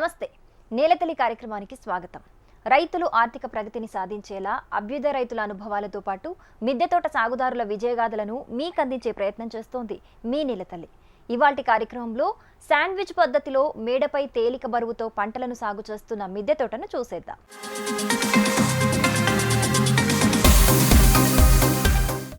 నమస్తే. నేలతల్లి కార్యక్రమానికి స్వాగతం. రైతులు ఆర్థిక ప్రగతిని సాధించేలా అభ్యుదయ రైతుల అనుభవాలతో పాటు మిద్దె తోట సాగుదారుల విజయగాథలను మీకు అందించే ప్రయత్నం చేస్తోంది మీ నేలతల్లి. ఇవాల్టి కార్యక్రమంలో శాండ్విచ్ పద్ధతిలో మేడపై తేలిక బరువుతో పంటలను సాగు చేస్తున్న మిద్దె తోటను చూసేద్దాం.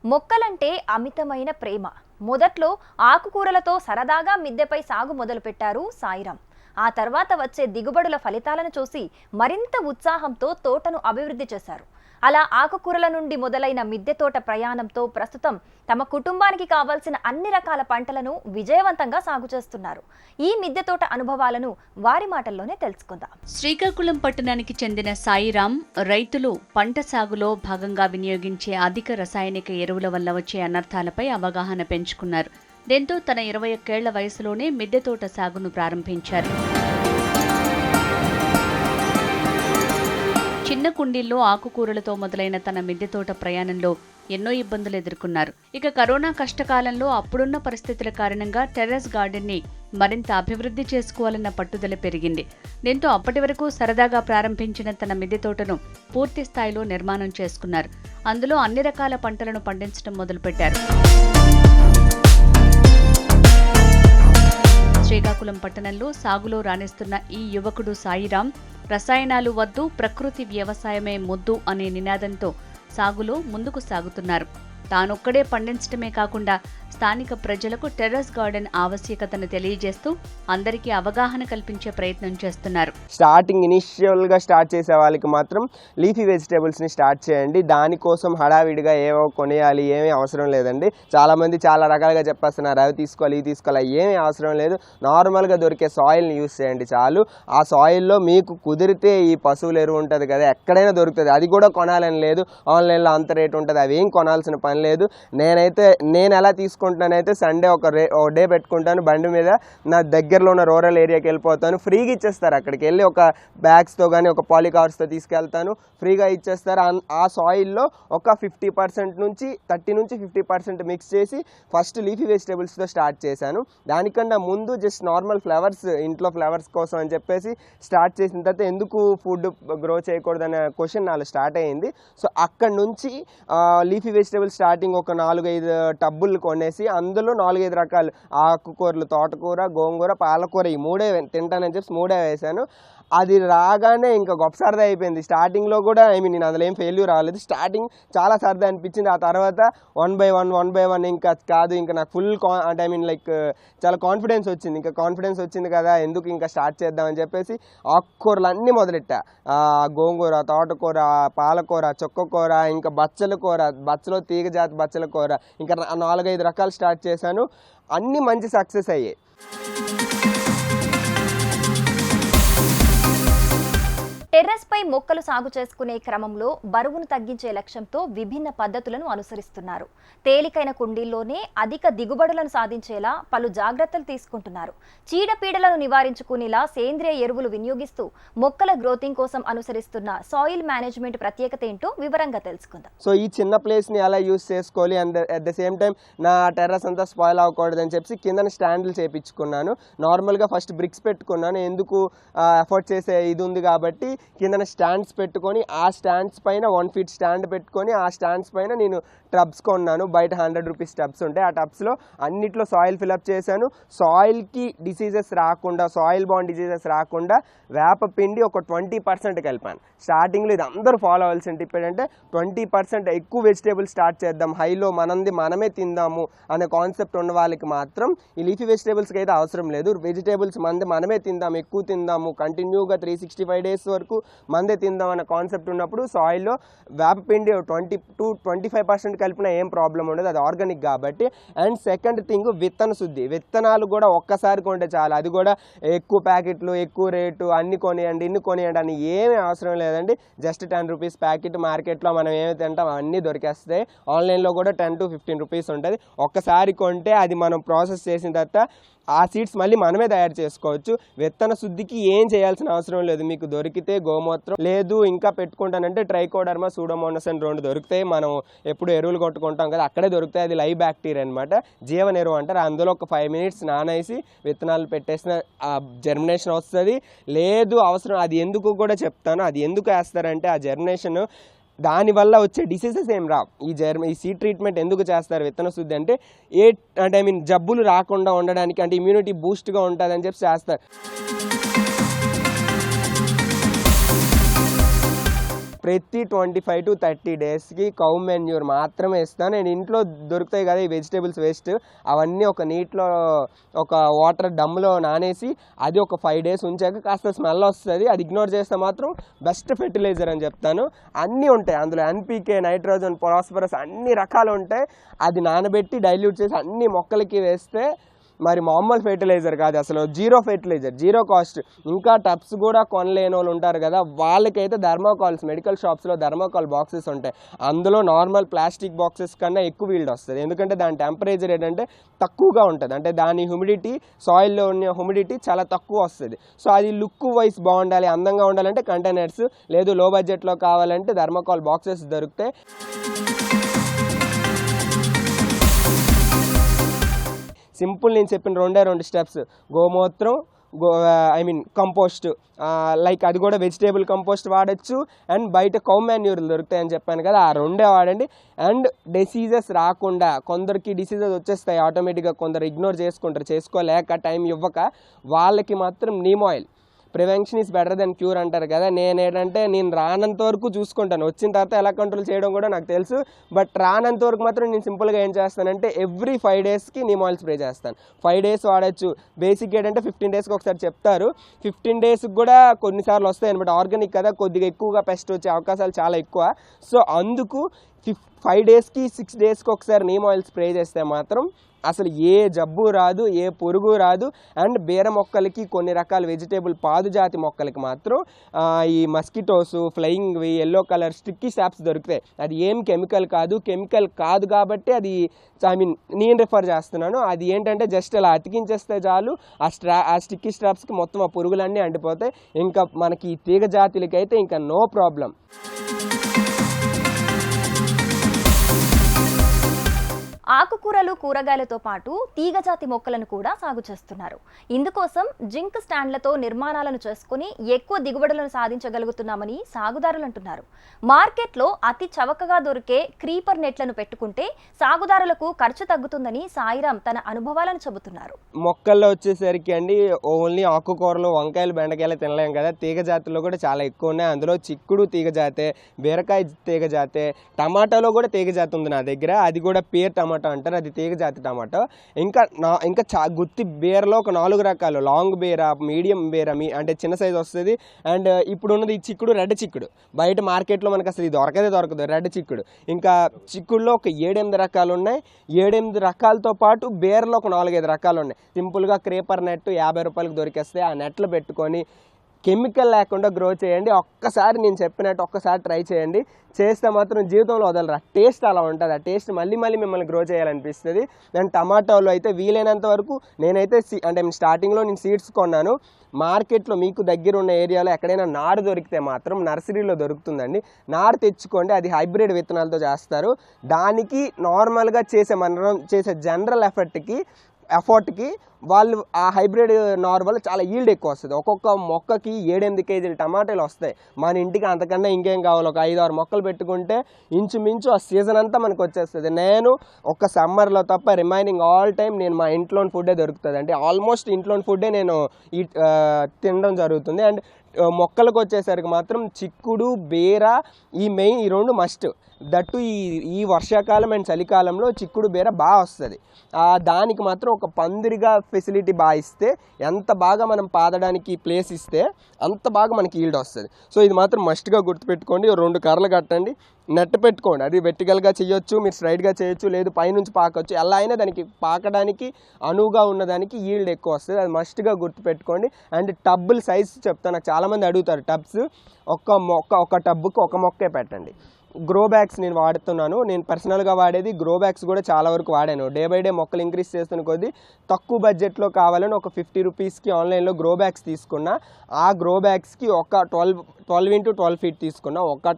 మొక్కలంటే అమితమైన ప్రేమ. మొదట్లో ఆకుకూరలతో సరదాగా మిద్దెపై సాగు మొదలుపెట్టారు సాయిరాం. ఆ తర్వాత వచ్చే దిగుబడుల ఫలితాలను చూసి మరింత ఉత్సాహంతో తోటను అభివృద్ధి చేశారు. అలా ఆకుకూరల నుండి మొదలైన మిద్దె తోట ప్రయాణంతో ప్రస్తుతం తమ కుటుంబానికి కావాల్సిన అన్ని రకాల పంటలను విజయవంతంగా సాగు చేస్తున్నారు. ఈ మిద్దె తోట అనుభవాలను వారి మాటల్లోనే తెలుసుకుందాం. శ్రీకాకుళం పట్టణానికి చెందిన సాయిరాం రైతులు పంట సాగులో భాగంగా వినియోగించే అధిక రసాయనిక ఎరువుల వల్ల వచ్చే అనర్థాలపై అవగాహన పెంచుకున్నారు. దీంతో తన ఇరవై ఒక్కేళ్ళ వయసులోనే మిద్దె తోట సాగును ప్రారంభించారు. చిన్న కుండీల్లో ఆకుకూరలతో మొదలైన తన మిద్దె తోట ప్రయాణంలో ఎన్నో ఇబ్బందులు ఎదుర్కొన్నారు. ఇక కరోనా కష్టకాలంలో అప్పుడున్న పరిస్థితుల కారణంగా టెర్రస్ గార్డెన్ని మరింత అభివృద్ధి చేసుకోవాలన్న పట్టుదల పెరిగింది. దీంతో అప్పటి వరకు సరదాగా ప్రారంభించిన తన మిద్దె తోటను పూర్తి స్థాయిలో నిర్మాణం చేసుకున్నారు. అందులో అన్ని రకాల పంటలను పండించడం మొదలుపెట్టారు. శ్రీకాకుళం పట్టణంలో సాగులో రాణిస్తున్న ఈ యువకుడు సాయిరాం రసాయనాలు వద్దు ప్రకృతి వ్యవసాయమే ముద్దు అనే నినాదంతో సాగులో ముందుకు సాగుతున్నారు. తానొక్కడే పండించడమే కాకుండా స్థానిక ప్రజలకు టెర్రస్ గార్డెన్ ఆవశ్యకతను తెలియజేస్తూ అందరికీ అవగాహన కల్పించే ప్రయత్నం చేస్తున్నారు. స్టార్టింగ్ ఇనిషియల్గా స్టార్ట్ చేసే వాళ్ళకి మాత్రం లీఫీ వెజిటేబుల్స్ని స్టార్ట్ చేయండి. దానికోసం హడావిడిగా ఏవో కొనేయాలి ఏమీ అవసరం లేదండి. చాలామంది చాలా రకాలుగా చెప్పేస్తున్నారు అవి తీసుకోవాలి ఇవి తీసుకోవాలి. ఏమీ అవసరం లేదు. నార్మల్గా దొరికే సాయిల్ని యూస్ చేయండి చాలు. ఆ సాయిల్లో మీకు కుదిరితే ఈ పశువుల ఎరువు ఉంటుంది కదా ఎక్కడైనా దొరుకుతుంది. అది కూడా కొనాలని లేదు. ఆన్లైన్లో అంత రేట్ ఉంటుంది. అవి ఏం కొనాల్సిన పని లేదు. నేనైతే నేను ఎలా అయితే సండే ఒక రే ఒక డే పెట్టుకుంటాను. బండి మీద నా దగ్గరలో ఉన్న రూరల్ ఏరియాకి వెళ్ళిపోతాను. ఫ్రీగా ఇచ్చేస్తారు అక్కడికి. వెళ్ళి ఒక బ్యాగ్స్తో కానీ ఒక పాలికార్స్తో తీసుకెళ్తాను. ఫ్రీగా ఇచ్చేస్తారు. ఆ సాయిల్లో ఒక ఫిఫ్టీ పర్సెంట్ నుంచి థర్టీ నుంచి ఫిఫ్టీ పర్సెంట్ మిక్స్ చేసి ఫస్ట్ లీఫీ వెజిటేబుల్స్తో స్టార్ట్ చేశాను. దానికన్నా ముందు జస్ట్ నార్మల్ ఫ్లవర్స్ ఇంట్లో ఫ్లవర్స్ కోసం అని చెప్పేసి స్టార్ట్ చేసిన తర్వాత ఎందుకు ఫుడ్ గ్రో చేయకూడదనే క్వశ్చన్ నాలో స్టార్ట్ అయ్యింది. సో అక్కడ నుంచి లీఫీ వెజిటేబుల్స్ స్టార్టింగ్ ఒక నాలుగైదు టబ్బులు కొనేసి అందులో నాలుగైదు రకాలు. ఆకుకూరలు తోటకూర గోంగూర పాలకూర ఈ మూడే తింటానని చెప్పి మూడే వేశాను. అది రాగానే ఇంకా గొప్ప సరదా అయిపోయింది. స్టార్టింగ్లో కూడా ఐ మీన్ నేను అందులో ఏం ఫెయిల్యూర్ రాలేదు. స్టార్టింగ్ చాలా సరదా అనిపించింది. ఆ తర్వాత one by one one by one ఇంకా కాదు ఇంకా నాకు ఫుల్ కా అంటే ఐ మీన్ లైక్ చాలా కాన్ఫిడెన్స్ వచ్చింది. ఇంకా కాన్ఫిడెన్స్ వచ్చింది కదా ఎందుకు ఇంకా స్టార్ట్ చేద్దామని చెప్పేసి ఆకుకూరలు అన్నీ మొదలెట్టా. గోంగూర తోటకూర పాలకూర చుక్కకూర ఇంకా బచ్చల కూర బచ్చలో తీగ జాతి బచ్చల కూర ఇంకా నాలుగైదు రకాలు స్టార్ట్ చేశాను. అన్నీ మంచి సక్సెస్ అయ్యాయి. టెర్రస్ పై మొక్కలు సాగు చేసుకునే క్రమంలో బరువును తగ్గించే లక్ష్యంతో విభిన్న పద్ధతులను అనుసరిస్తున్నారు. తేలికైన కుండీల్లోనే అధిక దిగుబడులను సాధించేలా పలు జాగ్రత్తలు తీసుకుంటున్నారు. చీడపీడలను నివారించుకునేలా సేంద్రియ ఎరువులు వినియోగిస్తూ మొక్కల గ్రోతింగ్ కోసం అనుసరిస్తున్న సాయిల్ మేనేజ్మెంట్ ప్రత్యేకత ఏంటో వివరంగా తెలుసుకుందాం. సో ఈ చిన్న ప్లేస్ని ఎలా యూస్ చేసుకోవాలి? And at the same time నా టెర్రస్ అంతా స్పాయిల్ అవ్వకూడదని చెప్పి కింద స్టాండ్లు చేపించుకున్నాను. నార్మల్గా ఫస్ట్ బ్రిక్స్ పెట్టుకున్నాను. ఎందుకు ఎఫర్ట్ చేసే ఇది ఉంది కాబట్టి కింద స్టాండ్స్ పెట్టుకొని ఆ స్టాండ్స్ పైన వన్ ఫీట్ స్టాండ్ పెట్టుకొని ఆ స్టాండ్స్ పైన నేను టబ్స్ కొన్నాను. బయట హండ్రెడ్ రూపీస్ టబ్స్ ఉంటాయి. ఆ టబ్స్లో అన్నిట్లో సాయిల్ ఫిలప్ చేశాను. సాయిల్కి డిసీజెస్ రాకుండా సాయిల్ బాండ్ డిసీజెస్ రాకుండా వేప పిండి ఒక ట్వంటీ పర్సెంట్కి వెళ్ళాను స్టార్టింగ్లో ఇది అందరూ ఫాలో అవ్వాల్సిన టిప్ ఏంటంటే ట్వంటీ పర్సెంట్ ఎక్కువ వెజిటేబుల్ స్టార్ట్ చేద్దాం. హైలో మనంది మనమే తిందాము అనే కాన్సెప్ట్ ఉన్న వాళ్ళకి మాత్రం ఈ లీఫీ వెజిటేబుల్స్కి అయితే అవసరం లేదు. వెజిటేబుల్స్ మంది మనమే తిందాం ఎక్కువ తిందాము కంటిన్యూగా త్రీ సిక్స్టీ ఫైవ్ డేస్ వరకు మందే తిందాం కాన్సెప్ట్ ఉన్నప్పుడు సాయిల్లో వేపపిండి twenty to twenty five percent కలిపినా ఏం ప్రాబ్లం ఉండదు. అది ఆర్గానిక్ కాబట్టి. అండ్ సెకండ్ థింగ్ విత్తన శుద్ధి. విత్తనాలు కూడా ఒక్కసారి కొంటే చాలు. అది కూడా ఎక్కువ ప్యాకెట్లు ఎక్కువ రేటు అన్ని కొనియండి ఇన్ని కొనియండి అని ఏమీ అవసరం లేదండి. జస్ట్ టెన్ రూపీస్ ప్యాకెట్ మార్కెట్లో మనం ఏమి తింటాం? అవన్నీ దొరికేస్తాయి. ఆన్లైన్లో కూడా టెన్ టు ఫిఫ్టీన్ రూపీస్ ఉంటుంది. ఒక్కసారి కొంటే అది మనం ప్రాసెస్ చేసిన తర్వాత ఆ సీడ్స్ మళ్ళీ మనమే తయారు చేసుకోవచ్చు. విత్తన శుద్ధికి ఏం చేయాల్సిన అవసరం లేదు. మీకు దొరికితే గోమూత్రం లేదు ఇంకా పెట్టుకుంటానంటే ట్రైకోడర్మా సూడోమోనస్ అని రెండు దొరుకుతాయి. మనం ఎప్పుడు ఎరువులు కొట్టుకుంటాం కదా అక్కడే దొరుకుతాయి. అది లైవ్ బ్యాక్టీరియా అనమాట జీవన ఎరువు అంటారు. అందులో ఒక ఫైవ్ మినిట్స్ నానేసి విత్తనాలు పెట్టేసిన ఆ జర్మినేషన్ వస్తుంది. లేదు అవసరం అది ఎందుకు కూడా చెప్తాను. అది ఎందుకు వేస్తారంటే ఆ జర్మినేషన్ దానివల్ల వచ్చే డిసీజెస్ ఏం రావు. ఈ జర్మ ఈ సీడ్ ట్రీట్మెంట్ ఎందుకు చేస్తారు విత్తన శుద్ధి అంటే ఏ అంటే ఐ మీన్ జబ్బులు రాకుండా ఉండడానికి అంటే ఇమ్యూనిటీ బూస్ట్గా ఉంటుందని చెప్పి చేస్తారు. ప్రతి ట్వంటీ ఫైవ్ టు థర్టీ డేస్కి కౌ మెన్యూర్ మాత్రమే ఇస్తాను నేను ఇంట్లో దొరుకుతాయి కదా ఈ వెజిటేబుల్స్ వేస్ట్. అవన్నీ ఒక నీటిలో ఒక వాటర్ డమ్లో నానేసి అది ఒక ఫైవ్ డేస్ ఉంచాక కాస్త స్మెల్ వస్తుంది. అది ఇగ్నోర్ చేస్తే మాత్రం బెస్ట్ ఫెర్టిలైజర్ అని చెప్తాను. అన్నీ ఉంటాయి. అందులో ఎన్పీకే నైట్రోజన్ ఫాస్ఫరస్ అన్ని రకాలు ఉంటాయి. అది నానబెట్టి డైల్యూట్ చేసి అన్ని మొక్కలకి వేస్తే మరి మామూలు ఫెర్టిలైజర్ కాదు అసలు జీరో ఫెర్టిలైజర్ జీరో కాస్ట్. ఇంకా టబ్స్ కూడా కొనలేని వాళ్ళు ఉంటారు కదా వాళ్ళకైతే ధర్మోకాల్స్ మెడికల్ షాప్స్లో ధర్మోకాల్ బాక్సెస్ ఉంటాయి. అందులో నార్మల్ ప్లాస్టిక్ బాక్సెస్ కన్నా ఎక్కువ వీల్డ్ వస్తుంది. ఎందుకంటే దాని టెంపరేచర్ ఏంటంటే తక్కువగా ఉంటుంది. అంటే దాని హ్యూమిడిటీ సాయిల్లో ఉన్న హ్యూమిడిటీ చాలా తక్కువ వస్తుంది. సో అది లుక్ వైస్ బాగుండాలి అందంగా ఉండాలంటే కంటైనర్స్ లేదు లో బడ్జెట్లో కావాలంటే ధర్మకాల్ బాక్సెస్ దొరుకుతాయి. సింపుల్ నేను చెప్పిన రెండే రెండు స్టెప్స్. గోమూత్రం గో ఐ మీన్ కంపోస్ట్ లైక్ అది కూడా వెజిటేబుల్ కంపోస్ట్ వాడచ్చు. అండ్ బయట కౌ మాన్యూర్లు దొరుకుతాయని చెప్పాను కదా ఆ రెండే వాడండి. అండ్ డిసీజెస్ రాకుండా కొందరికి డిసీజెస్ వచ్చేస్తాయి. ఆటోమేటిక్గా కొందరు ఇగ్నోర్ చేసుకుంటారు. చేసుకోలేక టైం ఇవ్వక వాళ్ళకి మాత్రం neem oil prevention is better than cure అంటారు కదా. నేను ఏంటంటే నేను రానంత వరకు చూసుకుంటాను. వచ్చిన తర్వాత ఎలా కంట్రోల్ చేయడం కూడా నాకు తెలుసు. బట్ రానంత వరకు మాత్రం నేను సింపుల్గా ఏం చేస్తానంటే ఎవ్రీ ఫైవ్ డేస్కి నీమ్ ఆయిల్ స్ప్రే చేస్తాను. ఫైవ్ డేస్ వాడచ్చు. బేసిక్ ఏంటంటే ఫిఫ్టీన్ డేస్కి ఒకసారి చెప్తారు. ఫిఫ్టీన్ డేస్కి కూడా కొన్నిసార్లు వస్తాయి అనమాట ఆర్గానిక్ కదా కొద్దిగా ఎక్కువగా పెస్ట్ వచ్చే అవకాశాలు చాలా ఎక్కువ. సో అందుకు ఫిఫ్ ఫైవ్ డేస్కి సిక్స్ డేస్కి ఒకసారి నీమ్ ఆయిల్ స్ప్రే చేస్తే మాత్రం అసలు ఏ జబ్బు రాదు ఏ పురుగు రాదు. అండ్ బీర మొక్కలకి కొన్ని రకాల వెజిటేబుల్ పాదుజాతి మొక్కలకి మాత్రం ఈ mosquitoes flying yellow colour sticky traps దొరుకుతాయి. అది ఏం కెమికల్ కాదు. కెమికల్ కాదు కాబట్టి అది ఐ మీన్ నేను రిఫర్ చేస్తున్నాను. అది ఏంటంటే జస్ట్ అలా అతికించేస్తే చాలు. ఆ స్ట్రా ఆ స్టిక్కీ స్ట్రాప్స్కి మొత్తం ఆ పురుగులన్నీ అండిపోతాయి ఇంకా మనకి ఈ తీగ జాతులకైతే ఇంకా నో ప్రాబ్లం. ఆకుకూరలు కూరగాయలతో పాటు తీగజాతి మొక్కలను కూడా సాగు చేస్తున్నారు. ఇందుకోసం జింక్ స్టాండ్లతో నిర్మాణాలను చేసుకుని ఎక్కువ దిగుబడులను సాధించగలుగుతున్నామని సాగుదారులు అంటున్నారు. మార్కెట్లో అతి చవకగా దొరికే క్రీపర్ నెట్లను పెట్టుకుంటే సాగుదారులకు ఖర్చు తగ్గుతుందని సాయిరాం తన అనుభవాలను చెబుతున్నారు. మొక్కల్లో వచ్చేసరికి అండి ఓన్లీ ఆకుకూరలు వంకాయలు బెండకాయలు తినలేం కదా. తీగ జాతుల్లో కూడా చాలా ఎక్కువ ఉన్నాయి. అందులో చిక్కుడు తీగ జాతే బీరకాయ తీగ జాతే టమాటాలో కూడా తీగ జాతి ఉంది నా దగ్గర. అది కూడా పేరు టమాటా అంటారు అది తీగ జాతి టమాటా. ఇంకా నా ఇంకా చా గుత్తి బీరలో ఒక నాలుగు రకాలు. లాంగ్ బీర మీడియం బీర మీ అంటే చిన్న సైజ్ వస్తుంది. అండ్ ఇప్పుడు ఉన్నది ఈ చిక్కుడు రెడ్ చిక్కుడు. బయట మార్కెట్లో మనకు అసలు ఇది దొరకదే దొరకదు రెడ్ చిక్కుడు. ఇంకా చిక్కుడులో ఒక ఏడెనిమిది రకాలు ఉన్నాయి. ఏడెనిమిది రకాలతో పాటు బీరలో ఒక నాలుగైదు రకాలు ఉన్నాయి. సింపుల్గా క్రేపర్ నెట్ యాభై రూపాయలకు దొరికేస్తే ఆ నెట్లు పెట్టుకొని కెమికల్ లేకుండా గ్రో చేయండి. ఒక్కసారి నేను చెప్పినట్టు ఒక్కసారి ట్రై చేయండి. చేస్తే మాత్రం జీవితంలో వదలరా. టేస్ట్ అలా ఉంటుంది. ఆ టేస్ట్ మళ్ళీ మళ్ళీ మిమ్మల్ని గ్రో చేయాలనిపిస్తుంది. నేను టమాటోలో అయితే వీలైనంత వరకు నేనైతే సీ- అంటే స్టార్టింగ్లో నేను సీడ్స్ కొన్నాను. మార్కెట్లో మీకు దగ్గర ఉన్న ఏరియాలో ఎక్కడైనా నారు దొరికితే మాత్రం నర్సరీలో దొరుకుతుందండి. నారు తెచ్చుకోండి. అది హైబ్రిడ్ విత్తనాలతో చేస్తారు. దానికి నార్మల్గా చేసే మనం చేసే జనరల్ ఎఫర్ట్కి ఎఫర్ట్కి వాళ్ళు ఆ హైబ్రిడ్ నార్ వల్ల చాలా ఈల్డ్ ఎక్కువ వస్తుంది. ఒక్కొక్క మొక్కకి ఏడెనిమిది కేజీలు టమాటాలు వస్తాయి. మన ఇంటికి అంతకన్నా ఇంకేం కావాలి? ఒక ఐదు ఆరు మొక్కలు పెట్టుకుంటే ఇంచుమించు ఆ సీజన్ అంతా మనకు వచ్చేస్తుంది. నేను ఒక సమ్మర్లో తప్ప రిమైనింగ్ ఆల్ టైం నేను మా ఇంట్లోని ఫుడ్డే దొరుకుతుంది. అంటే ఆల్మోస్ట్ ఇంట్లోని ఫుడ్డే నేను ఈ తినడం జరుగుతుంది. అండ్ మొక్కలకు వచ్చేసరికి మాత్రం చిక్కుడు బీర ఈ మెయిన్ ఈ రెండు మస్ట్ దట్టు ఈ ఈ వర్షాకాలం అండ్ చలికాలంలో చిక్కుడు బీర బాగా వస్తుంది. దానికి మాత్రం ఒక పందిరిగా ఫెసిలిటీ బాగా ఇస్తే ఎంత బాగా మనం పాదడానికి ప్లేస్ ఇస్తే అంత బాగా మనకి ఈల్డ్ వస్తుంది. సో ఇది మాత్రం మస్ట్గా గుర్తుపెట్టుకోండి. రెండు కర్రలు కట్టండి. నెట్ పెట్టుకోండి. అది వెర్టికల్గా చేయొచ్చు మీరు స్ట్రైట్గా చేయొచ్చు లేదు పైనుంచి పాకొచ్చు. ఎలా అయినా దానికి పాకడానికి అనువుగా ఉన్నదానికి ఈల్డ్ ఎక్కువ వస్తుంది. అది మస్ట్గా గుర్తుపెట్టుకోండి. అండ్ టబ్బుల సైజ్ చెప్తాను నాకు చాలామంది అడుగుతారు టబ్స్ ఒక్క మొక్క ఒక టబ్బుకు ఒక మొక్కే పెట్టండి. గ్రో బ్యాగ్స్ నేను వాడుతున్నాను. నేను పర్సనల్గా వాడేది గ్రో బ్యాగ్స్ కూడా చాలా వరకు వాడాను. డే బై డే మొక్కలు ఇంక్రీజ్ చేస్తున్న కొద్దీ తక్కువ బడ్జెట్లో కావాలని ఒక ఫిఫ్టీ రూపీస్కి ఆన్లైన్లో గ్రో బ్యాగ్స్ తీసుకున్నా. ఆ గ్రో బ్యాగ్స్కి ఒక twelve twelve into twelve feet తీసుకున్నా ఒక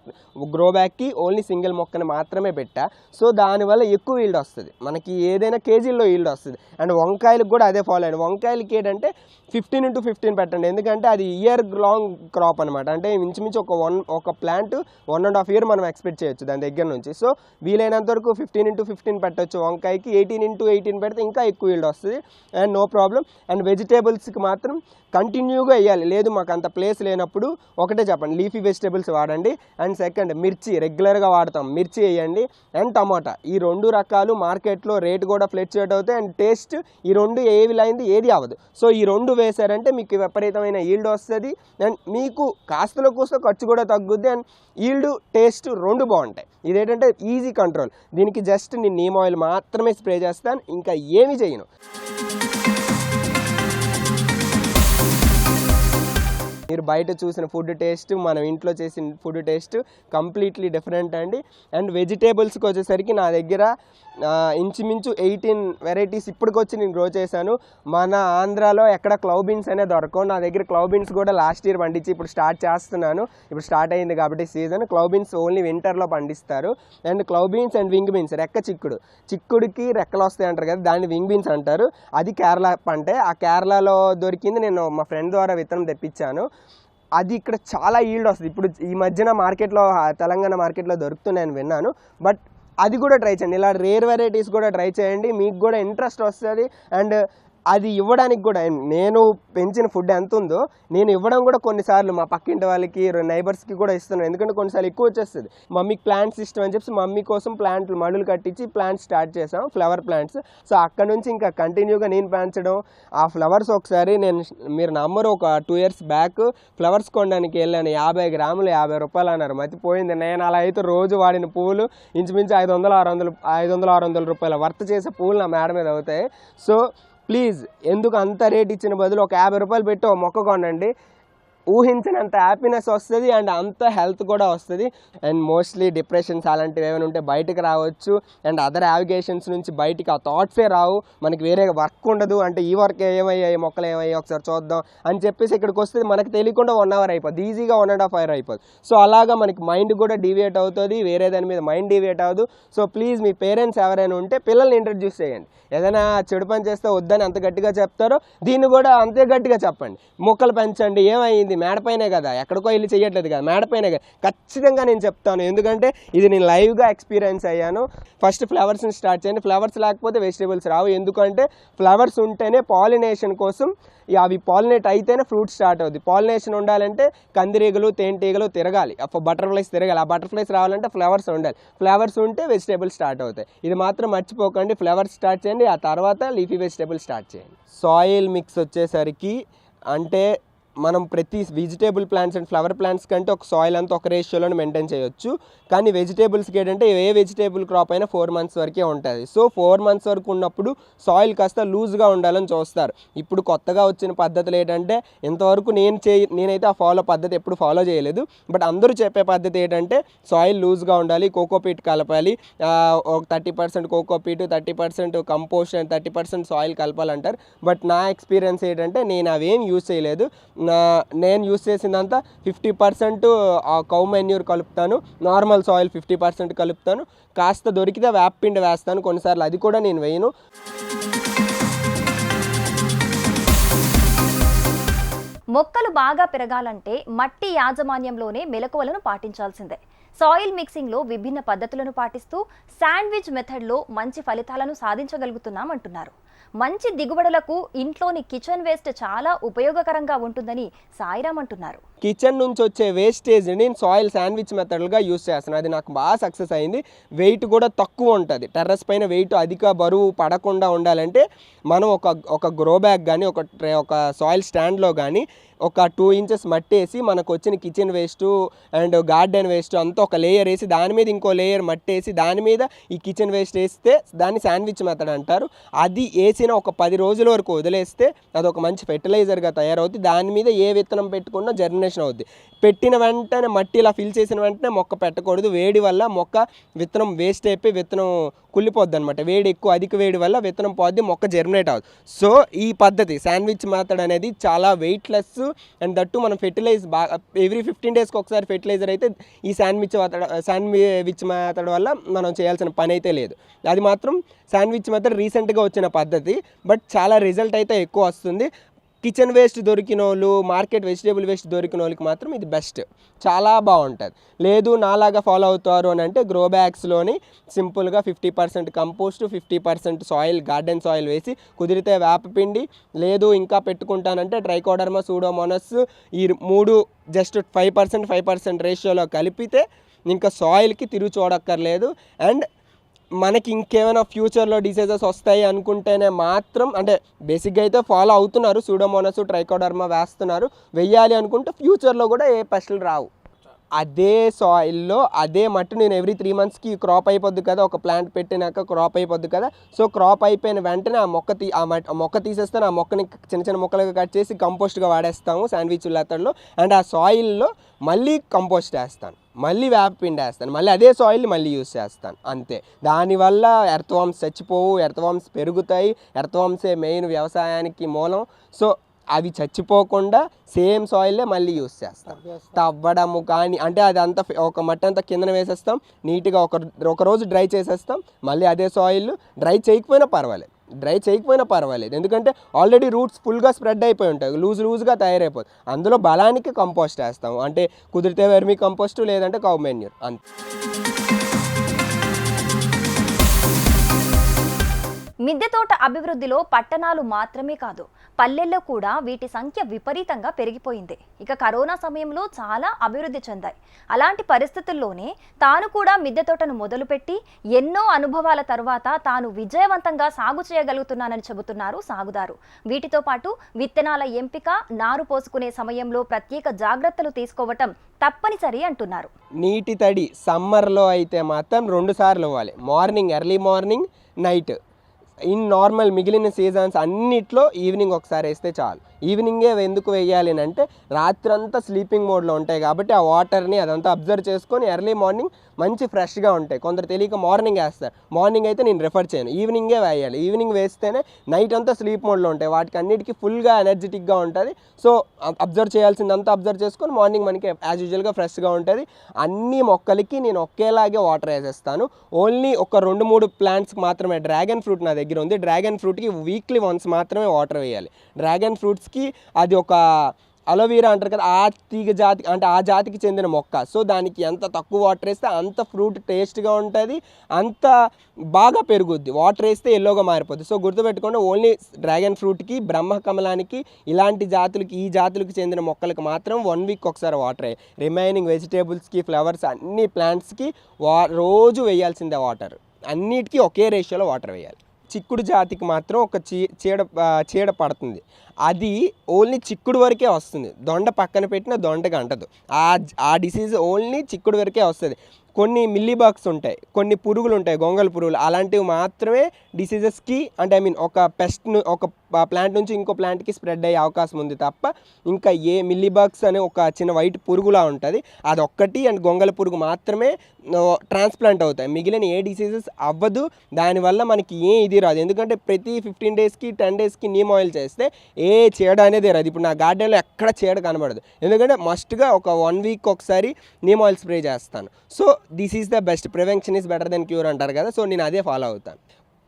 గ్రో బ్యాగ్కి ఓన్లీ సింగిల్ మొక్కని మాత్రమే పెట్టా. సో దానివల్ల ఎక్కువ ఈల్డ్ వస్తుంది. మనకి ఏదైనా కేజీల్లో ఈల్డ్ వస్తుంది. అండ్ వంకాయలకు కూడా అదే ఫాలో అయ్యండి వంకాయలకి ఏంటంటే ఫిఫ్టీన్ ఇంటూ ఫిఫ్టీన్ పెట్టండి. ఎందుకంటే అది ఇయర్ లాంగ్ క్రాప్ అనమాట అంటే ఇంచుమించు ఒక వన్ ఒక plant one and half year మనం ఎక్స్పెక్ట్ చేయొచ్చు దాని దగ్గర నుంచి. సో వీలైనంత వరకు ఫిఫ్టీన్ ఇంటూ ఫిఫ్టీన్ పెట్టొచ్చు వంకాయకి. ఎయిటీన్ ఇంటూ ఎయిటీన్ పెడితే ఇంకా ఎక్కువ ఈల్డ్ వస్తుంది. అండ్ నో ప్రాబ్లం అండ్ వెజిటేబుల్స్కి మాత్రం కంటిన్యూగా వేయాలి. లేదు మాకు అంత ప్లేస్ లేనప్పుడు ఒకటే చెప్పండి లీఫీ వెజిటేబుల్స్ వాడండి. అండ్ సెకండ్ మిర్చి రెగ్యులర్గా వాడతాం. మిర్చి వేయండి. అండ్ టమాటా. ఈ రెండు రకాలు మార్కెట్లో రేట్ కూడా ఫ్లెక్చుయేట్ అవుతాయి. అండ్ టేస్ట్ ఈ రెండు ఏవి లైంది ఏది అవ్వదు. సో ఈ రెండు వేశారంటే మీకు విపరీతమైన ఈల్డ్ వస్తుంది. అండ్ మీకు కాస్తలో కోసం ఖర్చు కూడా తగ్గుద్ది. అండ్ ఈల్డ్ టేస్ట్ రెండు బాగుంటాయి. ఇదేంటంటే ఈజీ కంట్రోల్. దీనికి జస్ట్ నేను నీమ్ ఆయిల్ మాత్రమే స్ప్రే చేస్తాను. ఇంకా ఏమీ చేయను. మీరు బయట చూసిన ఫుడ్ టేస్ట్ మనం ఇంట్లో చేసిన ఫుడ్ టేస్ట్ కంప్లీట్లీ డిఫరెంట్ అండి. అండ్ వెజిటేబుల్స్కి వచ్చేసరికి నా దగ్గర ఇంచుమించు ఎయిటీన్ వెరైటీస్ ఇప్పటికొచ్చి నేను గ్రో చేశాను. మన ఆంధ్రాలో ఎక్కడ క్లౌ బీన్స్ అనే దొరకవు. నా దగ్గర క్లౌ బీన్స్ కూడా లాస్ట్ ఇయర్ పండించి ఇప్పుడు స్టార్ట్ చేస్తున్నాను. ఇప్పుడు స్టార్ట్ అయింది కాబట్టి సీజన్. క్లౌ బీన్స్ ఓన్లీ వింటర్లో పండిస్తారు. And clove beans and wing beans రెక్క చిక్కుడు. చిక్కుడుకి రెక్కలు వస్తాయి అంటారు కదా దాన్ని వింగ్ బీన్స్ అంటారు. అది కేరళ పంటే. ఆ కేరళలో దొరికింది నేను మా ఫ్రెండ్ ద్వారా విత్తనం తెప్పించాను. అది ఇక్కడ చాలా ఈల్డ్ వస్తుంది. ఇప్పుడు ఈ మధ్యన మార్కెట్లో తెలంగాణ మార్కెట్లో దొరుకుతున్నాయని విన్నాను. బట్ అది కూడా ట్రై చేయండి. ఇలా రేర్ వెరైటీస్ కూడా ట్రై చేయండి. మీకు కూడా ఇంట్రెస్ట్ వస్తుంది. అండ్ అది ఇవ్వడానికి కూడా నేను పెంచిన ఫుడ్ ఎంత ఉందో నేను ఇవ్వడం కూడా కొన్నిసార్లు మా పక్కింటి వాళ్ళకి నైబర్స్కి కూడా ఇస్తున్నాను. ఎందుకంటే కొన్నిసార్లు ఎక్కువ వచ్చేస్తుంది. మమ్మీకి ప్లాంట్స్ ఇష్టం అని చెప్పి మమ్మీ కోసం ప్లాంట్లు మడులు కట్టించి ప్లాంట్స్ స్టార్ట్ చేసాం ఫ్లవర్ ప్లాంట్స్. సో అక్కడ నుంచి ఇంకా కంటిన్యూగా నేను పెంచడం ఆ ఫ్లవర్స్ ఒకసారి నేను మీరు నమ్మరు ఒక టూ ఇయర్స్ బ్యాక్ ఫ్లవర్స్ కొనడానికి వెళ్ళాను. యాభై గ్రాములు యాభై రూపాయలు అన్నారు. మతిపోయింది నేను అలా అయితే రోజు వాడిన పువ్వులు ఇంచుమించు ఐదు వందలు ఆరు వందలు ఐదు వందలు ఆరు వందల రూపాయల వర్త్ చేసే పువ్వులు నా మేడ మీద అవుతాయి. సో ప్లీజ్ ఎందుకు అంత రేట్ ఇచ్చిన బదులు ఒక యాభై రూపాయలు పెట్టి ఒక మొక్క కొనండి. ఊహించినంత హ్యాపీనెస్ వస్తుంది అండ్ అంత హెల్త్ కూడా వస్తుంది. అండ్ మోస్ట్లీ డిప్రెషన్స్ అలాంటివి ఏమైనా ఉంటే బయటకు రావచ్చు. అండ్ అదర్ యావిగేషన్స్ నుంచి బయటికి ఆ థాట్సే రావు. మనకి వేరే వర్క్ ఉండదు. అంటే ఈ వర్క్ ఏమయ్యాయి మొక్కలు ఏమయ్యాయి ఒకసారి చూద్దాం అని చెప్పేసి ఇక్కడికి వస్తే మనకు తెలియకుండా వన్ అవర్ అయిపోద్ది ఈజీగా వన్ అండ్ హాఫ్ అవర్ అయిపోద్ది సో అలాగా మనకి మైండ్ కూడా డివియేట్ అవుతుంది. వేరే దాని మీద మైండ్ డివియేట్ అవ్వదు. సో ప్లీజ్ మీ పేరెంట్స్ ఎవరైనా ఉంటే పిల్లల్ని ఇంట్రడ్యూస్ చేయండి. ఏదైనా చెడు పని చేస్తే వద్దని అంత గట్టిగా చెప్తారో దీన్ని కూడా అంతే గట్టిగా చెప్పండి. మొక్కలు పెంచండి. ఏమైంది? ఇది మేడపైనే కదా. ఎక్కడికో వెళ్ళి చేయట్లేదు కదా. మేడపైనే కదా. ఖచ్చితంగా నేను చెప్తాను. ఎందుకంటే ఇది నేను లైవ్గా ఎక్స్పీరియన్స్ అయ్యాను. ఫస్ట్ ఫ్లవర్స్ని స్టార్ట్ చేయండి. ఫ్లవర్స్ లేకపోతే వెజిటేబుల్స్ రావు. ఎందుకంటే ఫ్లవర్స్ ఉంటేనే పాలినేషన్ కోసం అవి పాలినేట్ అయితేనే ఫ్రూట్ స్టార్ట్ అవుద్ది. పాలినేషన్ ఉండాలంటే కందిరీగలు తేనెటీగలు తిరగాలి. బటర్ఫ్లైస్ తిరగాలి. ఆ బటర్ఫ్లైస్ రావాలంటే ఫ్లవర్స్ ఉండాలి. ఫ్లవర్స్ ఉంటే వెజిటేబుల్స్ స్టార్ట్ అవుతాయి. ఇది మాత్రం మర్చిపోకండి. ఫ్లవర్స్ స్టార్ట్ చేయండి. ఆ తర్వాత లీఫీ వెజిటేబుల్ స్టార్ట్ చేయండి. సాయిల్ మిక్స్ వచ్చేసరికి అంటే మనం ప్రతి vegetable plants and flower plants కంటే ఒక సాయిల్ అంతా ఒక రేషియోలో మెయింటైన్ చేయొచ్చు. కానీ వెజిటేబుల్స్కి ఏంటంటే ఏ వెజిటేబుల్ క్రాప్ అయినా ఫోర్ మంత్స్ వరకే ఉంటుంది. సో ఫోర్ మంత్స్ వరకు ఉన్నప్పుడు సాయిల్ కాస్త లూజ్గా ఉండాలని చూస్తారు. ఇప్పుడు కొత్తగా వచ్చిన పద్ధతులు ఏంటంటే ఇంతవరకు నేను చే నేనైతే ఆ ఫాలో పద్ధతి ఎప్పుడు ఫాలో చేయలేదు. బట్ అందరూ చెప్పే పద్ధతి ఏంటంటే సాయిల్ లూజ్గా ఉండాలి కోకోపీట్ కలపాలి. ఒక thirty percent cocopeat thirty percent compost and thirty percent soil కలపాలంటారు. But నా ఎక్స్పీరియన్స్ ఏంటంటే నేను అవేం యూజ్ చేయలేదు. నేను యూజ్ చేసిందంతా ఫిఫ్టీ పర్సెంట్ కౌ మెన్యూర్ కలుపుతాను. నార్మల్ సాయిల్ ఫిఫ్టీ పర్సెంట్ కలుపుతాను. కాస్త దొరికితే వేపపిండి వేస్తాను. కొన్నిసార్లు అది కూడా నేను వేయను. మొక్కలు బాగా పెరగాలంటే మట్టి యాజమాన్యంలోనే మెలకువలను పాటించాల్సిందే. సాయిల్ మిక్సింగ్లో విభిన్న పద్ధతులను పాటిస్తూ శాండ్విచ్ మెథడ్లో మంచి ఫలితాలను సాధించగలుగుతున్నామంటున్నారు. మంచి దిగుబడులకు ఇంట్లోని కిచెన్ వేస్ట్ చాలా ఉపయోగకరంగా ఉంటుందని సాయిరామ్ అంటున్నారు. కిచెన్ నుంచి వచ్చే వేస్టేజ్ నేను సాయిల్ శాండ్విచ్ మెథడ్గా యూస్ చేస్తాను అది నాకు బాగా సక్సెస్ అయింది. వెయిట్ కూడా తక్కువ ఉంటుంది. టెర్రస్ పైన వెయిట్ అధిక బరువు పడకుండా ఉండాలంటే మనం ఒక ఒక గ్రో బ్యాగ్ కానీ ఒక ఒక సాయిల్ స్టాండ్లో కానీ ఒక టూ ఇంచెస్ మట్టి వేసి మనకు వచ్చిన kitchen waste and garden waste అంతా ఒక లేయర్ వేసి దాని మీద ఇంకో లేయర్ మట్టి వేసి దాని మీద ఈ కిచెన్ వేస్ట్ వేస్తే దాన్ని శాండ్విచ్ మెథడ్ అంటారు. అది వేసిన ఒక పది రోజుల వరకు వదిలేస్తే అది ఒక మంచి ఫెర్టిలైజర్గా తయారవుతుంది దాని మీద ఏ విత్తనం పెట్టుకున్నా జర్మినేషన్ అవుద్ది. పెట్టిన వెంటనే మట్టి ఇలా ఫిల్ చేసిన వెంటనే మొక్క పెట్టకూడదు. వేడి వల్ల మొక్క విత్తనం వేస్ట్ అయిపోయి విత్తనం కుళ్ళిపోద్ది అనమాట వేడి ఎక్కువ అధిక వేడి వల్ల విత్తనం పోద్ది మొక్క జర్మినేట్ అవుతుంది సో ఈ పద్ధతి శాండ్విచ్ మెథడ్ అనేది చాలా వెయిట్లెస్ అండ్ దట్టు మనం ఫెర్టిలైజ్ బాగా ఎవ్రీ ఫిఫ్టీన్ డేస్కి ఒకసారి ఫెర్టిలైజర్ అయితే ఈ శాండ్విచ్ మెథడ్ శాండ్విచ్ మెథడ్ వల్ల మనం చేయాల్సిన పని అయితే లేదు. అది మాత్రం శాండ్విచ్ మెథడ్ రీసెంట్గా వచ్చిన పద్ధతి బట్ చాలా రిజల్ట్ అయితే ఎక్కువ వస్తుంది. కిచెన్ వేస్ట్ దొరికిన వాళ్ళు మార్కెట్ వెజిటేబుల్ వేస్ట్ దొరికిన వాళ్ళకి మాత్రం ఇది బెస్ట్. చాలా బాగుంటుంది. లేదు నాలాగా ఫాలో అవుతారు అని అంటే గ్రో బ్యాగ్స్లోని సింపుల్గా fifty percent compost fifty percent soil garden soil వేసి కుదిరితే వేపపిండి లేదు ఇంకా పెట్టుకుంటానంటే ట్రైకోడర్మా సూడోమోనస్ ఈ మూడు just five percent five percent రేషియోలో కలిపితే ఇంకా సాయిల్కి తిరుగు చూడక్కర్లేదు అండ్ మనకి ఇంకేమైనా ఫ్యూచర్లో డిసీజెస్ వస్తాయి అనుకుంటేనే మాత్రం అంటే బేసిక్గా అయితే ఫాలో అవుతున్నారు. సూడోమోనస్ ట్రైకోడర్మా వేస్తున్నారు. వెయ్యాలి అనుకుంటే ఫ్యూచర్లో కూడా ఏ పెస్టులు రావు. అదే సాయిల్లో అదే మట్టి నేను ఎవ్రీ త్రీ మంత్స్కి క్రాప్ అయిపోద్ది కదా ఒక ప్లాంట్ పెట్టినాక క్రాప్ అయిపోద్ది కదా. సో క్రాప్ అయిపోయిన వెంటనే ఆ మొక్క తీ ఆ మట్- మొక్క తీసేస్తాను ఆ మొక్కని చిన్న చిన్న మొక్కలుగా కట్ చేసి కంపోస్ట్గా వాడేస్తాము శాండ్విచ్ లెత్తడ్లో అండ్ ఆ సాయిల్లో మళ్ళీ కంపోస్ట్ వేస్తాను. మళ్ళీ వేపపిండి వేస్తాను. మళ్ళీ అదే సాయిల్ని మళ్ళీ యూస్ చేస్తాను. అంతే. దానివల్ల ఎర్త్వామ్స్ చచ్చిపోవు ఎర్త్వామ్స్ పెరుగుతాయి ఎర్త్వామ్సే మెయిన్ వ్యవసాయానికి మూలం. సో అవి చచ్చిపోకుండా సేమ్ సాయిల్లే మళ్ళీ యూస్ చేస్తాం. తవ్వడము కానీ అంటే అది అంతా ఒక మట్టి అంతా కిందన వేసేస్తాం. నీట్గా ఒక ఒక రోజు డ్రై చేసేస్తాం. మళ్ళీ అదే సాయిల్ డ్రై చేయకపోయినా పర్వాలేదు. డ్రై చేయకపోయినా పర్వాలేదు. ఎందుకంటే ఆల్రెడీ రూట్స్ ఫుల్గా స్ప్రెడ్ అయిపోయి ఉంటాయి. లూజ్ లూజ్గా తయారైపోతుంది. అందులో బలానికి కంపోస్ట్ వేస్తాం అంటే కుదిరితే వెర్మీ కంపోస్ట్ లేదంటే కౌ మెన్యూర్. అంతే. మిద్దె తోట అభివృద్ధిలో పట్టణాలు మాత్రమే కాదు పల్లెల్లో కూడా వీటి సంఖ్య విపరీతంగా పెరిగిపోయింది. ఇక కరోనా సమయంలో చాలా అభివృద్ధి చెందాయి. అలాంటి పరిస్థితుల్లోనే తాను కూడా మిద్దె తోటను మొదలుపెట్టి ఎన్నో అనుభవాల తర్వాత తాను విజయవంతంగా సాగు చేయగలుగుతున్నానని చెబుతున్నారు సాగుదారు. వీటితో పాటు విత్తనాల ఎంపిక నారు పోసుకునే సమయంలో ప్రత్యేక జాగ్రత్తలు తీసుకోవటం తప్పనిసరి అంటున్నారు. నీటి తడి సమ్మర్లో అయితే మాత్రం రెండు సార్లు ఇవ్వాలి. Morning early morning night. In normal మిగిలిన సీజన్స్ అన్నిట్లో ఈవినింగ్ ఒకసారి వేస్తే చాలు. ఈవినింగే ఎందుకు వేయాలి అని అంటే రాత్రంతా స్లీపింగ్ మోడ్లో ఉంటాయి కాబట్టి ఆ వాటర్ని అదంతా అబ్జర్వ్ చేసుకొని ఎర్లీ మార్నింగ్ మంచి ఫ్రెష్గా ఉంటాయి. కొందరు తెలియక మార్నింగ్ వేస్తారు. మార్నింగ్ అయితే నేను రిఫర్ చేయను. ఈవినింగే వేయాలి. ఈవినింగ్ వేస్తేనే నైట్ అంతా స్లీప్ మోడ్లో ఉంటాయి. వాటికి అన్నిటికీ ఫుల్గా ఎనర్జెటిక్గా ఉంటుంది. సో అబ్జర్వ్ చేయాల్సిందంతా అబ్జర్వ్ చేసుకొని మార్నింగ్ మనకి యాజ్ యూజువల్గా ఫ్రెష్గా ఉంటుంది. అన్ని మొక్కలకి నేను ఒకేలాగే వాటర్ వేసేస్తాను. ఓన్లీ ఒక రెండు మూడు ప్లాంట్స్కి మాత్రమే. డ్రాగన్ ఫ్రూట్ నా దగ్గర ఉంది. డ్రాగన్ ఫ్రూట్కి వీక్లీ వన్స్ మాత్రమే వాటర్ వేయాలి. డ్రాగన్ ఫ్రూట్స్ మొక్కకి అది ఒక అలోవీరా అంటారు కదా ఆ తీగ జాతి అంటే ఆ జాతికి చెందిన మొక్క. సో దానికి ఎంత తక్కువ వాటర్ వేస్తే అంత ఫ్రూట్ టేస్ట్గా ఉంటుంది అంత బాగా పెరుగుద్ది. వాటర్ వేస్తే ఎల్లోగా మారిపోద్ది. సో గుర్తుపెట్టుకోండి ఓన్లీ డ్రాగన్ ఫ్రూట్కి బ్రహ్మకమలానికి ఇలాంటి జాతులకి ఈ జాతులకు చెందిన మొక్కలకు మాత్రం వన్ వీక్ ఒకసారి వాటర్. రిమైనింగ్ వెజిటేబుల్స్కి ఫ్లవర్స్ అన్ని ప్లాంట్స్కి వా రోజు వేయాల్సిందే వాటర్. అన్నిటికీ ఒకే రేషియోలో వాటర్ వేయాలి. చిక్కుడు జాతికి మాత్రం ఒక చీ చీడ చీడ పడుతుంది. అది ఓన్లీ చిక్కుడు వరకే వస్తుంది. దొండ పక్కన పెట్టిన దొండకి అంటదు. ఆ ఆ డిసీజ్ ఓన్లీ చిక్కుడు వరకే వస్తుంది. కొన్ని మిల్లీ బాక్స్ ఉంటాయి. కొన్ని పురుగులు ఉంటాయి. గొంగళ పురుగులు. అలాంటివి మాత్రమే డిసీజెస్కి అంటే ఐ మీన్ ఒక పెస్ట్ను ఒక ప్లాంట్ నుంచి ఇంకో ప్లాంట్కి స్ప్రెడ్ అయ్యే అవకాశం ఉంది తప్ప ఇంకా ఏ మిల్లీబగ్స్ అనే ఒక చిన్న వైట్ పురుగులా ఉంటుంది. అది ఒక్కటి అండ్ గొంగళ పురుగు మాత్రమే ట్రాన్స్ప్లాంట్ అవుతాయి. మిగిలిన ఏ డిసీజెస్ అవ్వదు. దానివల్ల మనకి ఏ ఇది రాదు. ఎందుకంటే ప్రతి ఫిఫ్టీన్ డేస్కి టెన్ డేస్కి నీమ్ ఆయిల్ చేస్తే ఏ చీడ అనేది రాదు. ఇప్పుడు నా గార్డెన్లో ఎక్కడ చీడ కనబడదు. ఎందుకంటే మస్ట్గా ఒక వన్ వీక్ ఒకసారి నీమ్ ఆయిల్ స్ప్రే చేస్తాను. So this is the best. Prevention is better than cure అంటారు కదా. సో నేను అదే ఫాలో అవుతాను.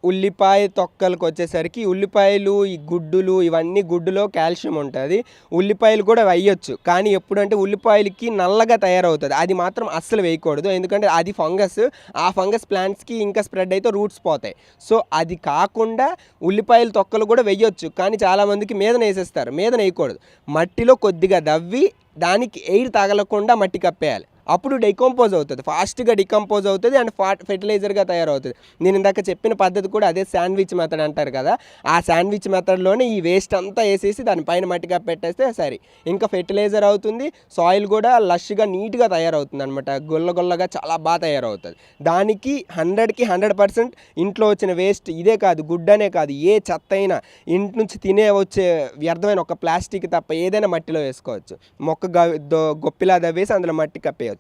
ఉల్లిపాయ తొక్కలకు వచ్చేసరికి ఉల్లిపాయలు ఈ గుడ్డులు ఇవన్నీ గుడ్డులో కాల్షియం ఉంటుంది. ఉల్లిపాయలు కూడా వేయొచ్చు. కానీ ఎప్పుడంటే ఉల్లిపాయలకి నల్లగా తయారవుతుంది. అది మాత్రం అస్సలు వేయకూడదు. ఎందుకంటే అది ఫంగస్. ఆ ఫంగస్ ప్లాంట్స్కి ఇంకా స్ప్రెడ్ అయితే రూట్స్ పోతాయి. సో అది కాకుండా ఉల్లిపాయల తొక్కలు కూడా వేయొచ్చు. కానీ చాలామందికి మీదన వేసేస్తారు మీదన వేయకూడదు మట్టిలో కొద్దిగా దవ్వి దానికి ఎయిర్ తగలకుండా మట్టి కప్పేయాలి. అప్పుడు డికంపోజ్ అవుతుంది. ఫాస్ట్గా డికంపోజ్ అవుతుంది అండ్ ఫా ఫెర్టిలైజర్గా తయారవుతుంది. నేను ఇందాక చెప్పిన పద్ధతి కూడా అదే శాండ్విచ్ మెథడ్ అంటారు కదా. ఆ శాండ్విచ్ మెథడ్లోనే ఈ వేస్ట్ అంతా వేసేసి దానిపైన మట్టిగా పెట్టేస్తే సరే. ఇంకా ఫెర్టిలైజర్ అవుతుంది. సాయిల్ కూడా లష్గా నీట్గా తయారవుతుంది అనమాట గొల్లగొల్లగా చాలా బాగా తయారవుతుంది. దానికి హండ్రెడ్కి హండ్రెడ్ పర్సెంట్ ఇంట్లో వచ్చిన వేస్ట్ ఇదే కాదు గుడ్డనే కాదు ఏ చెత్త అయినా ఇంటి నుంచి తినే వచ్చే వ్యర్థమైన ఒక ప్లాస్టిక్ తప్ప ఏదైనా మట్టిలో వేసుకోవచ్చు. మొక్క గ- దో- గొప్పిలా దవ్వేసి అందులో మట్టి కప్పేయచ్చు.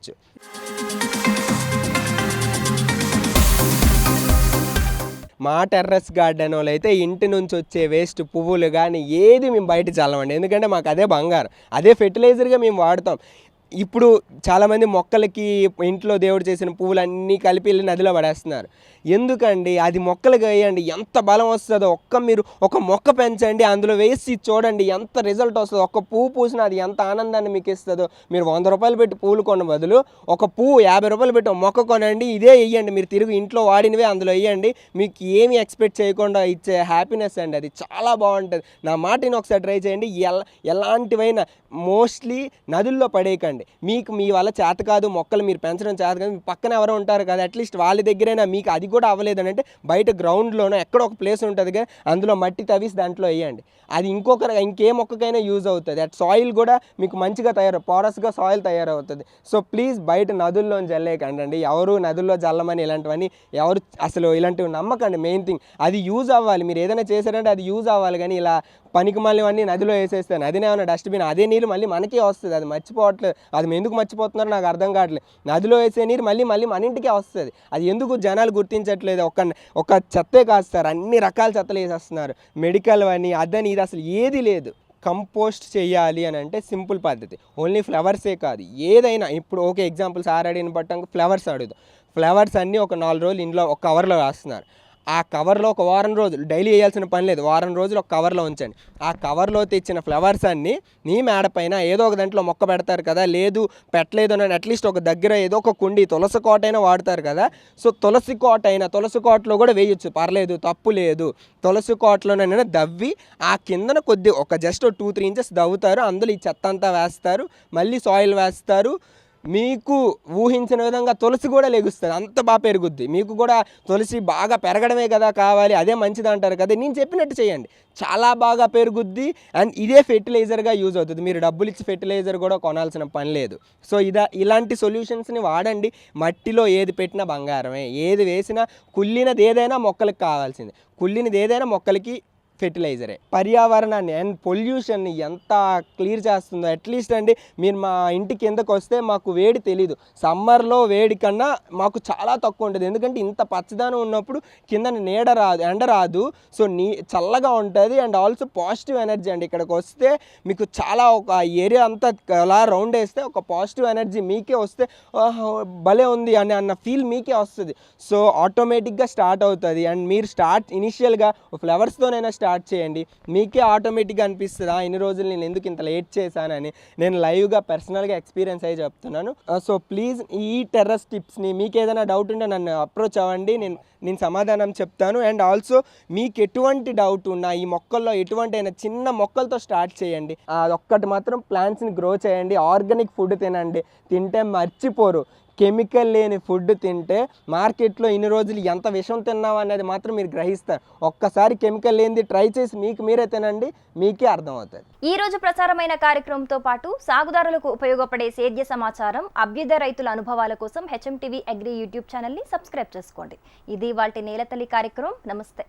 మా టెర్రస్ గార్డెన్ వాళ్ళు అయితే ఇంటి నుంచి వచ్చే వేస్ట్ పువ్వులు కానీ ఏది మేము బయట చల్లమండి. ఎందుకంటే మాకు అదే బంగారం. అదే ఫెర్టిలైజర్గా మేము వాడతాం. ఇప్పుడు చాలామంది మొక్కలకి ఇంట్లో దేవుడు చేసిన పువ్వులన్నీ కలిపి వెళ్ళి నదిలో పడేస్తున్నారు. ఎందుకండి? అది మొక్కలకి వేయండి ఎంత బలం వస్తుందో ఒక్క మీరు ఒక మొక్క పెంచండి అందులో వేసి చూడండి ఎంత రిజల్ట్ వస్తుందో. ఒక్క పువ్వు పూసినా అది ఎంత ఆనందాన్ని మీకు ఇస్తుందో. మీరు వంద రూపాయలు పెట్టి పువ్వులు కొన్న బదులు ఒక పువ్వు యాభై రూపాయలు పెట్టి మొక్క కొనండి ఇదే వేయండి మీరు తిరిగి ఇంట్లో వాడినవే అందులో వేయండి మీకు ఏమి ఎక్స్పెక్ట్ చేయకుండా ఇచ్చే హ్యాపీనెస్ అండి అది. చాలా బాగుంటుంది. నా మాటని ఒకసారి ట్రై చేయండి. ఎలా ఎలాంటివైనా మోస్ట్లీ నదుల్లో పడేయకండి. మీకు మీ వల్ల చేత కాదు మొక్కలు మీరు పెంచడం చేత కాదు. మీ పక్కన ఎవరో ఉంటారు కదా అట్లీస్ట్ వాళ్ళ దగ్గరైనా మీకు అది కూడా అవ్వలేదని అంటే బయట గ్రౌండ్లోనో ఎక్కడో ఒక ప్లేస్ ఉంటుంది కదా అందులో మట్టి తవ్వేసి దాంట్లో వేయండి. అది ఇంకొక ఇంకే మొక్కకైనా యూజ్ అవుతుంది. అట్ సాయిల్ కూడా మీకు మంచిగా తయారు పోరస్గా సాయిల్ తయారవుతుంది. సో ప్లీజ్ బయట నదుల్లో జల్లేకండి అండి ఎవరు నదుల్లో జల్లమని ఇలాంటివన్నీ ఎవరు అసలు ఇలాంటివి నమ్మకండి. మెయిన్ థింగ్ అది యూజ్ అవ్వాలి. మీరు ఏదైనా చేశారంటే అది యూజ్ అవ్వాలి. కానీ ఇలా పనికి మళ్ళీ అన్నీ నదిలో వేసేస్తాను. నదినే ఏమైనా డస్ట్బిన్ అదే నీరు మళ్ళీ మనకే వస్తుంది. అది మర్చిపోవట్లేదు అది ఎందుకు మర్చిపోతున్నారో నాకు అర్థం కావట్లేదు నదిలో వేసే నీరు మళ్ళీ మళ్ళీ మన ఇంటికే వస్తుంది. అది ఎందుకు జనాలు గుర్తించట్లేదు? ఒక ఒక చెత్తే కాదు సార్ అన్ని రకాల చెత్తలు వేసేస్తున్నారు. మెడికల్ అని అదని ఇది అసలు ఏది లేదు. కంపోస్ట్ చేయాలి అని అంటే సింపుల్ పద్ధతి. ఓన్లీ ఫ్లవర్సే కాదు. ఏదైనా ఇప్పుడు ఓకే ఎగ్జాంపుల్ సార్ అడిగిన పట్టం ఫ్లవర్స్ అడుగుదాం. ఫ్లవర్స్ అన్నీ ఒక నాలుగు రోజులు ఇంట్లో ఒక కవర్లో వేస్తున్నారు. ఆ కవర్లో ఒక వారం రోజులు డైలీ వేయాల్సిన పని లేదు. వారం రోజులు ఒక కవర్లో ఉంచండి. ఆ కవర్లో తెచ్చిన ఫ్లవర్స్ అన్నీ నీ మేడ పైన ఏదో ఒక దాంట్లో మొక్క పెడతారు కదా లేదు పెట్టలేదు అని అట్లీస్ట్ ఒక దగ్గర ఏదో ఒక కుండి తులసి కోట అయినా వాడతారు కదా. సో తులసి కోట అయినా తులసి కోటలో కూడా వేయొచ్చు. పర్లేదు తప్పు లేదు. తులసి కోటలోనైనా దవ్వి ఆ కిందన కొద్ది ఒక జస్ట్ టూ త్రీ ఇంచెస్ దవ్వుతారు. అందులో ఈ చెత్త అంతా వేస్తారు. మళ్ళీ సాయిల్ వేస్తారు. మీకు ఊహించిన విధంగా తులసి కూడా లెగుస్తుంది. అంత బాగా పెరుగుద్ది. మీకు కూడా తులసి బాగా పెరగడమే కదా కావాలి అదే మంచిది అంటారు కదా. నేను చెప్పినట్టు చేయండి. చాలా బాగా పెరుగుద్ది అండ్ ఇదే ఫెర్టిలైజర్గా యూజ్ అవుతుంది. మీరు డబ్బులు ఇచ్చి ఫెర్టిలైజర్ కూడా కొనాల్సిన పని లేదు. సో ఇదా ఇలాంటి సొల్యూషన్స్ని వాడండి. మట్టిలో ఏది పెట్టినా బంగారమే. ఏది వేసినా కుళ్ళినది ఏదైనా మొక్కలకు కావాల్సింది. కుళ్ళినది ఏదైనా మొక్కలకి ఫెర్టిలైజరే. పర్యావరణాన్ని అండ్ పొల్యూషన్ని ఎంత క్లియర్ చేస్తుందో అట్లీస్ట్ అండి మీరు మా ఇంటి కిందకు వస్తే మాకు వేడి తెలీదు. సమ్మర్లో వేడి కన్నా మాకు చాలా తక్కువ ఉంటుంది. ఎందుకంటే ఇంత పచ్చదనం ఉన్నప్పుడు కింద నీడ రాదు ఎండ రాదు. సో నీ చల్లగా ఉంటుంది అండ్ ఆల్సో పాజిటివ్ ఎనర్జీ అండి. ఇక్కడికి వస్తే మీకు చాలా ఒక ఏరియా అంతా అలా రౌండ్ వేస్తే ఒక పాజిటివ్ ఎనర్జీ మీకే వస్తే భలే ఉంది అని అన్న ఫీల్ మీకే వస్తుంది. సో ఆటోమేటిక్గా స్టార్ట్ అవుతుంది. అండ్ మీరు స్టార్ట్ ఇనిషియల్గా ఫ్లవర్స్తోనైనా స్టార్ట్ స్టార్ట్ చేయండి. మీకే ఆటోమేటిక్గా అనిపిస్తుందా? ఇన్ని రోజులు నేను ఎందుకు ఇంత లేట్ చేశానని నేను లైవ్గా పర్సనల్గా ఎక్స్పీరియన్స్ అయ్యి చెప్తున్నాను. సో ప్లీజ్ ఈ టెర్రస్ టిప్స్ని మీకు ఏదైనా డౌట్ ఉంటే నన్ను అప్రోచ్ అవ్వండి. నేను నేను సమాధానం చెప్తాను. అండ్ ఆల్సో మీకు ఎటువంటి డౌట్ ఉన్నా ఈ మొక్కల్లో ఎటువంటి అయినా చిన్న మొక్కలతో స్టార్ట్ చేయండి. అదొక్కటి మాత్రం ప్లాంట్స్ని గ్రో చేయండి. ఆర్గానిక్ ఫుడ్ తినండి. తింటే మర్చిపోరు. కెమికల్ లేని ఫుడ్ తింటే మార్కెట్లో ఇన్ని రోజులు ఎంత విషం తిన్నావు అనేది మాత్రం మీరు గ్రహిస్తారు. ఒక్కసారి కెమికల్ లేనిది ట్రై చేసి మీకు మీరే తినండి మీకే అర్థమవుతుంది. ఈ రోజు ప్రసారమైన కార్యక్రమంతో పాటు సాగుదారులకు ఉపయోగపడే సేద్య సమాచారం అభ్యుదయ రైతుల అనుభవాల కోసం హెచ్ఎం టీవీ అగ్రి యూట్యూబ్ ఛానల్ని సబ్స్క్రైబ్ చేసుకోండి. ఇది వాటి నేలతల్లి కార్యక్రమం. నమస్తే.